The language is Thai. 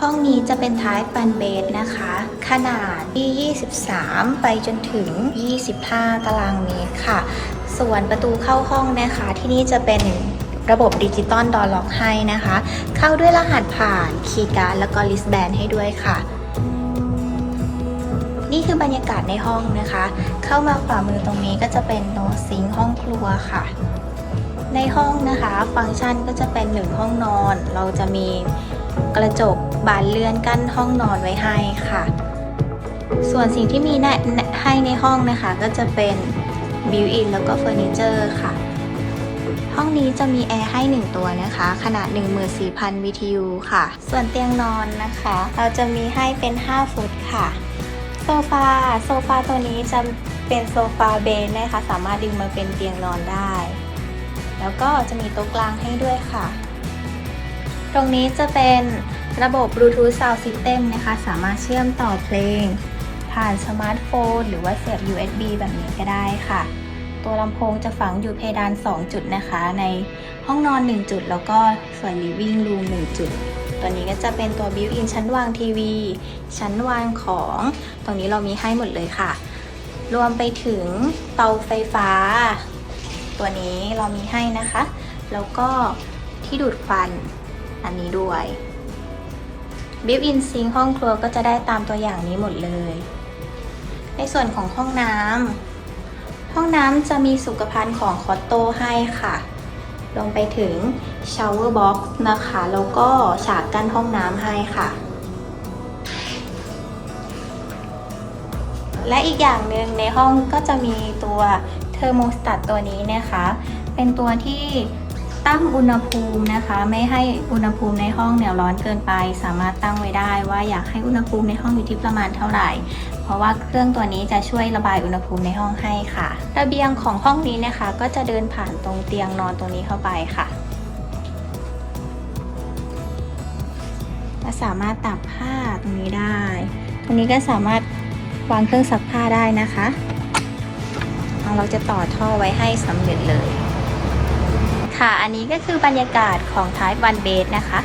Type บันเบสนะคะ ขนาดที่ 23 ไปจนถึง 25 ตารางเมตรค่ะ ส่วนประตูเข้าห้องนะคะ ที่นี่จะเป็นระบบดิจิตอลดอล็อกให้นะคะ เข้าด้วยรหัสผ่านคีย์การ์ดแล้วก็ลิสแบนให้ด้วยค่ะ นี่คือบรรยากาศในห้องนะคะ เข้ามาขวามือตรงนี้ก็จะเป็นโต๊ะซิงห้องครัวค่ะ ในห้องนะคะ ฟังก์ชันก็จะเป็นหนึ่งห้องนอน เราจะมี กระจกบานเลื่อนกั้นห้องนอนไว้ให้ค่ะ ส่วนสิ่งที่มีให้ในห้องนะคะก็จะเป็นบิวอินแล้วก็เฟอร์นิเจอร์ค่ะ ห้องนี้จะมีแอร์ให้ 1 ตัวนะคะ ขนาด 14,000 BTU ค่ะ ส่วนเตียงนอนนะคะ เราจะมีให้เป็น 5 ฟุตค่ะ โซฟา โซฟาตัวนี้จะเป็นโซฟาเบนนะคะ สามารถดึงมาเป็นเตียงนอนได้ แล้วก็จะมีโต๊ะกลางให้ด้วยค่ะ ตรงนี้จะเป็นระบบ Bluetooth Sound System นะคะ สามารถเชื่อมต่อเพลง ผ่านสมาร์ทโฟน หรือว่าเสียบ USB แบบนี้ก็ได้ค่ะ ตัวลำโพงจะฝังอยู่เพดาน 2 จุดนะคะ ในห้องนอน 1 จุด แล้วก็ส่วน living room 1 จุด ตัวนี้ก็จะเป็นตัว built-in ชั้นวางทีวี ชั้นวางของ ตรงนี้เรามีให้หมดเลยค่ะ รวมไปถึงเตาไฟฟ้า ตัวนี้เรามีให้นะคะ แล้วก็ที่ดูดควัน อันนี้ด้วย built-in sink ห้องครัวก็จะได้ตามตัวอย่างนี้หมดเลย ในส่วนของห้องน้ำห้องน้ำจะมีสุขภัณฑ์ของคอตโต้ให้ค่ะ ลงไปถึง shower box นะคะ แล้วก็ฉากกั้นห้องน้ำให้ค่ะ และอีกอย่างหนึ่งในห้องก็จะมีตัวเทอร์โมสตัตตัวนี้นะคะ เป็นตัวที่ ตั้งอุณหภูมินะคะ ไม่ให้อุณหภูมิในห้องเนี่ยร้อนเกินไป สามารถตั้งไว้ได้ว่าอยากให้อุณหภูมิในห้องอยู่ที่ประมาณเท่าไหร่ เพราะว่าเครื่องตัวนี้จะช่วยระบายอุณหภูมิในห้องให้ค่ะ ระเบียงของห้องนี้นะคะ ก็จะเดินผ่านตรงเตียงนอนตรงนี้เข้าไปค่ะและสามารถตากผ้าตรงนี้ได้ ตรงนี้ก็สามารถวางเครื่องซักผ้าได้นะคะ เราจะต่อท่อไว้ให้สำเร็จเลย ค่ะ อันนี้ก็คือบรรยากาศของท้ายวันเบสนะคะ